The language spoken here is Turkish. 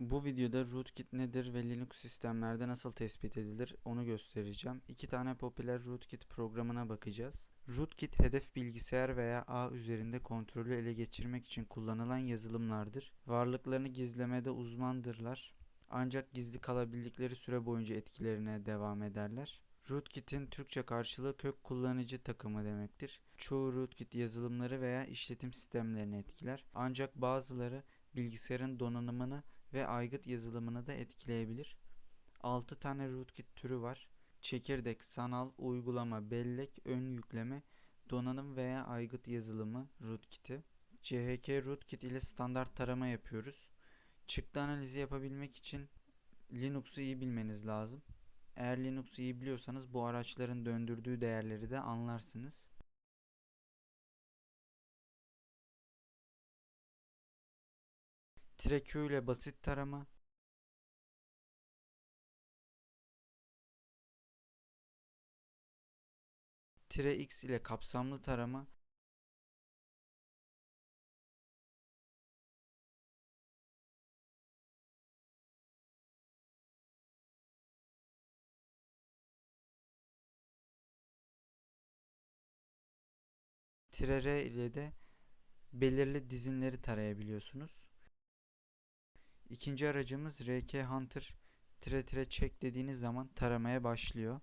Bu videoda rootkit nedir ve Linux sistemlerde nasıl tespit edilir onu göstereceğim. İki tane popüler rootkit programına bakacağız. Rootkit hedef bilgisayar veya ağ üzerinde kontrolü ele geçirmek için kullanılan yazılımlardır. Varlıklarını gizlemede uzmandırlar. Ancak gizli kalabildikleri süre boyunca etkilerine devam ederler. Rootkit'in Türkçe karşılığı kök kullanıcı takımı demektir. Çoğu rootkit yazılımları veya işletim sistemlerini etkiler. Ancak bazıları bilgisayarın donanımını ve aygıt yazılımını da etkileyebilir. 6 tane rootkit türü var. Çekirdek, sanal, uygulama, bellek, ön yükleme, donanım veya aygıt yazılımı rootkiti. CHK rootkit ile standart tarama yapıyoruz. Çıktı analizi yapabilmek için Linux'u iyi bilmeniz lazım. Eğer Linux'u iyi biliyorsanız bu araçların döndürdüğü değerleri de anlarsınız. Tire ile basit tarama. Tire X ile kapsamlı tarama. Tire R ile de belirli dizinleri tarayabiliyorsunuz. İkinci aracımız RK Hunter tire tire check dediğiniz zaman taramaya başlıyor.